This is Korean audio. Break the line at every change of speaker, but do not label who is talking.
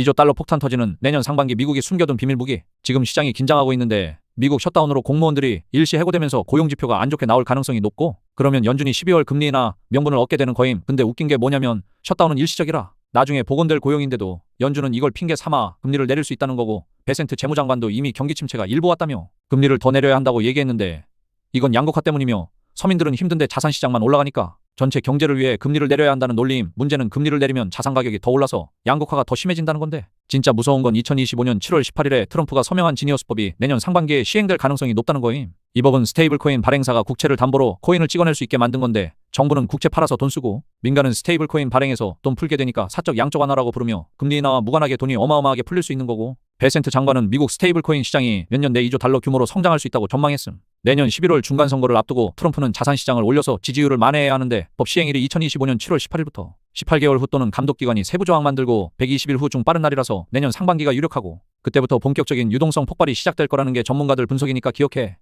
2조 달러 폭탄 터지는 내년 상반기 미국이 숨겨둔 비밀 무기. 지금 시장이 긴장하고 있는데 미국 셧다운으로 공무원들이 일시 해고되면서 고용 지표가 안 좋게 나올 가능성이 높고 그러면 연준이 12월 금리나 명분을 얻게 되는 거임. 근데 웃긴 게 뭐냐면 셧다운은 일시적이라 나중에 복원될 고용인데도 연준은 이걸 핑계 삼아 금리를 내릴 수 있다는 거고 베센트 재무장관도 이미 경기 침체가 일부 왔다며 금리를 더 내려야 한다고 얘기했는데 이건 양극화 때문이며 서민들은 힘든데 자산 시장만 올라가니까 전체 경제를 위해 금리를 내려야 한다는 논리임. 문제는 금리를 내리면 자산 가격이 더 올라서 양극화가 더 심해진다는 건데 진짜 무서운 건 2025년 7월 18일에 트럼프가 서명한 지니어스 법이 내년 상반기에 시행될 가능성이 높다는 거임. 이 법은 스테이블 코인 발행사가 국채를 담보로 코인을 찍어낼 수 있게 만든 건데 정부는 국채 팔아서 돈 쓰고 민간은 스테이블 코인 발행해서 돈 풀게 되니까 사적 양적 완화라고 부르며 금리 인하와 무관하게 돈이 어마어마하게 풀릴 수 있는 거고 베센트 장관은 미국 스테이블 코인 시장이 몇 년 내 2조 달러 규모로 성장할 수 있다고 전망했음. 내년 11월 중간 선거를 앞두고 트럼프는 자산 시장을 올려서 지지율을 만회해야 하는데 법 시행일이 2025년 7월 18일부터 18개월 후 또는 감독기관이 세부 조항 만들고 120일 후 중 빠른 날이라서 내년 상반기가 유력하고 그때부터 본격적인 유동성 폭발이 시작될 거라는 게 전문가들 분석이니까 기억해.